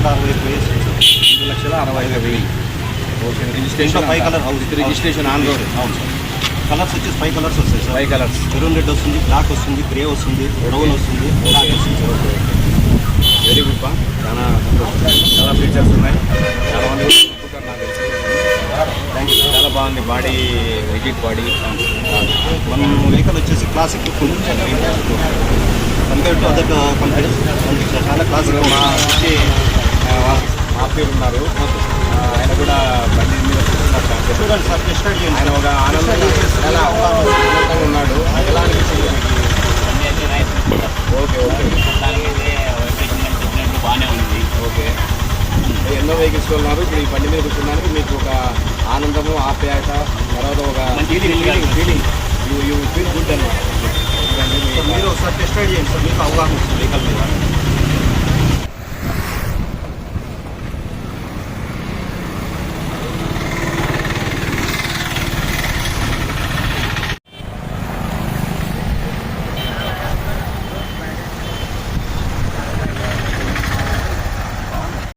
లక్షల అరవై ఐదు వేలు రెండు లక్షల అరవై ఐదు వెయ్యి okay registration five colour house registration on road అవును సార్. కలర్స్ వచ్చేసి ఫైవ్ కలర్స్ వస్తాయి sir. Five colours. Maroon red వస్తుంది బ్లాక్ వస్తుంది గ్రే వస్తుంది బ్రౌన్ వస్తుంది. బ్లాక్ వస్తుంది వెరీ గుడ్ బా చాలా. చాలా ఫీచర్స్ ఉన్నాయి. చాలా మంది నాకు తెలిసి చాలా బాగుంది. బాడీ రిజిట్ బాడీ మన వెహికల్ వచ్చేసి classic sir compare to other companies చాలా క్లాసిక్ మా ఉన్నారు. ఆయన కూడా బండి మీద ఆయన ఒక ఆనందంగా ఉన్నాడు. ఎలా అనిపించింది ఓకే ఓకే. బాగానే ఉంది ఓకే ఎన్నో వెహికల్స్ ఉన్నారు. ఇప్పుడు ఈ బండి మీద కూర్చున్నానికి మీకు ఒక ఆనందము ఆప్యాయత తర్వాత ఒక feeling you you feel good అనమాట సార్ మీరు ఒకసారి టెస్ట్ చేయండి సార్. మీకు అవగాహన వస్తుంది. వెహికల్ మీద.